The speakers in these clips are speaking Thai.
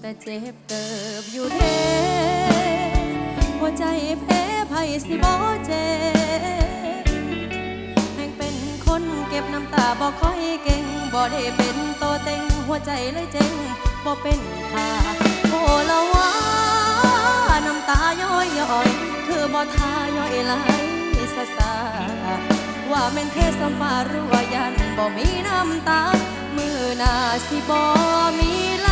แต่เจ็บเติบอยู่เทหัวใจแพ้ภัยสิบ่เจ็บแห่งเป็นคนเก็บน้ำตาบ่ค่อยเก่งบ่ได้เป็นโตเต็งหัวใจเลยเจ๊งบ่เป็นค่าโอ้ละวาน้ำตาย้อยย้อยคือบ่ทาย้อยไหลสะสาว่าแม่นเทศฟ้ารั่วยันบ่มีน้ำตา มือหน้าสิบ่มีล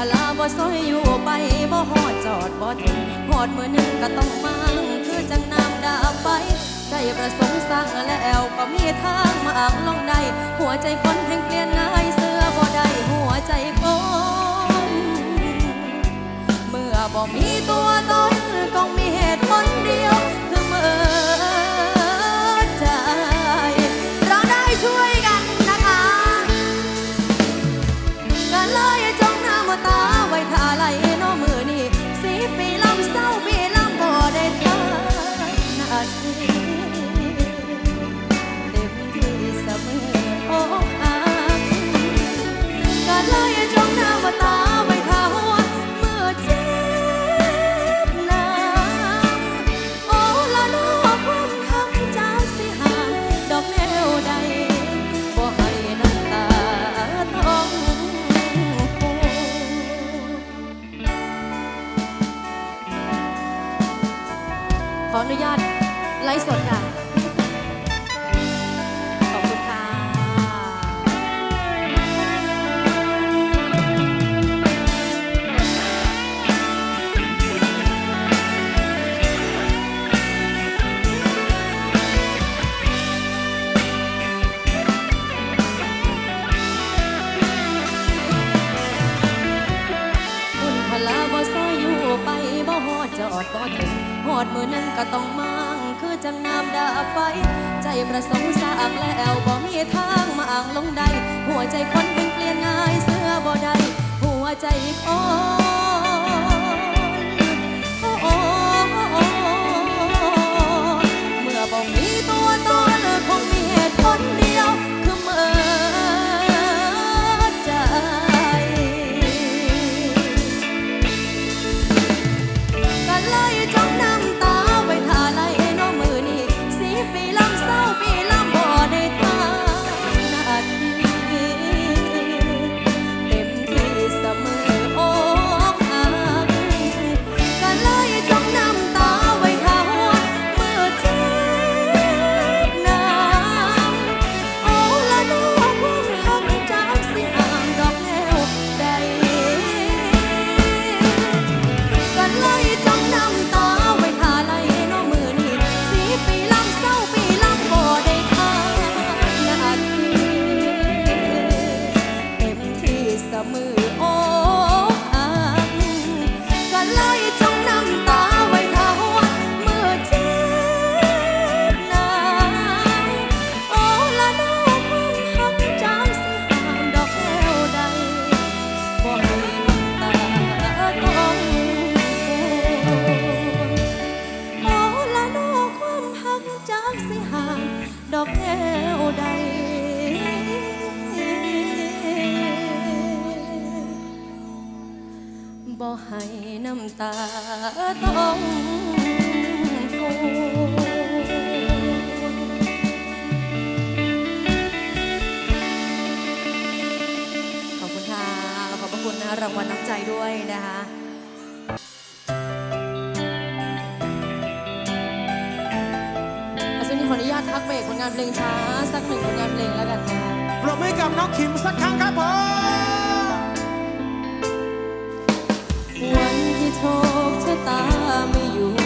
พลาบ่ซอยอยู่ไปบ่หอดจอดบ่ถึงหอดมือหนึ่งก็ต้องมั่งคือจังน้ำดาบไปใจประสงค์สร้างแล้วก็มีทางมาอ่างลงได้หัวใจคนแห่งเปลี่ยนง่ายเสื้อบ่ได้หัวใจคนเมื่อบ่มีตัวตนก็มีเหตุผลเดียวคือเมื่อ อนุญาตไลฟ์สดค่ะ อดมือนั้นก็ต้องมั่งคือจังน้ำดาบไฟ ใจประสงค์สร้างแล้วบ่มีทางมาอ่างลงใด หัวใจคนเพ่งเปลี่ยนง่ายเสื้อบ่ได้หัวใจคน ให้น้ำตาต้องขอบคุณค่ะ ขอบพระคุณนะรางวัลน้ำใจด้วยนะคะอะช่งนี้ขออนุญาตพักเบรกผลงานเพลงช้า สักหนึ่งผลงานเพลงแล้วกันค่ะปรบมือกับน้องขิมสักครั้งครับผม โชคชะตาไม่อยู่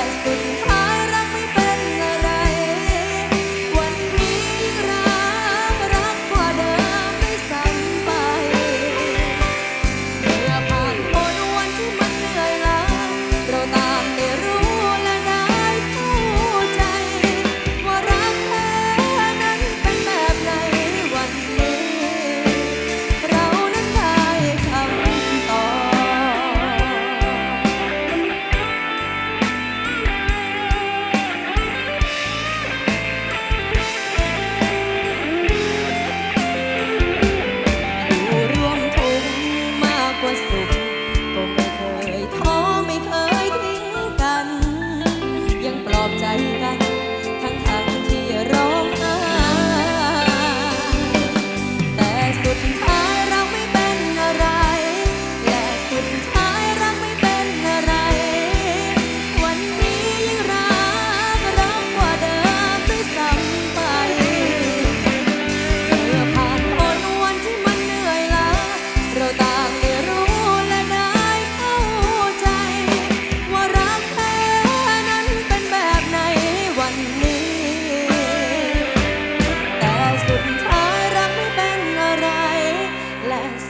eyes.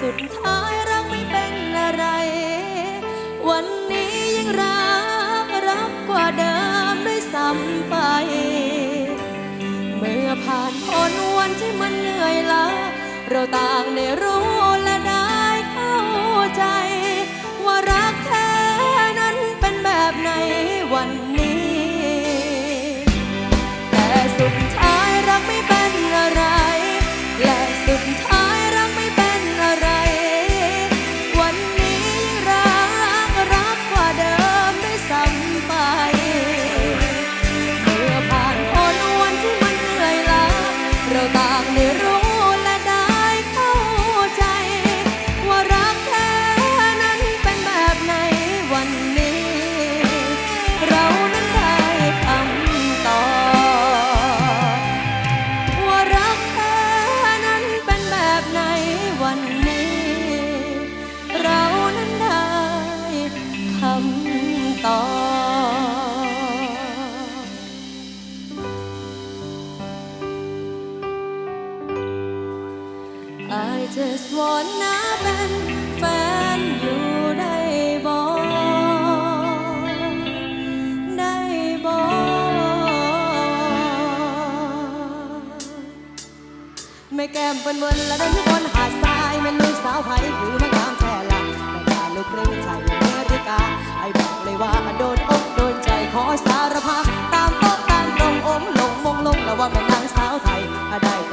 สุดท้ายรักไม่เป็นอะไร วันนี้ยังรักรักกว่าเดิมด้วยซ้ำไป เมื่อผ่านพ้นวันที่มันเหนื่อยล้าเราต่างได้รู้และได้เข้าใจ ว่ารักแท้นั้นเป็นแบบไหนวันนี้ แต่สุดท้าย แก้มเป็นเวินและเดินอยู่บนหาดทรายแม่ลูกสาวไผ่คือมะงามแช่ละแต่การลูกเรึ่งไทอเมริกา ไอ้บอกเลยว่าโดนอกโดนใจขอสารภาพตามโต๊ะตามตรงองลงมงลงแล้วว่าแม่นางสาวไทยอะได้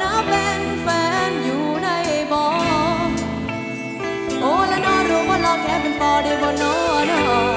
นับเป็นแฟนอยู่ในบอโอ้และนอรู้ว่าเราแค่เป็นปอได้บ่นอนอ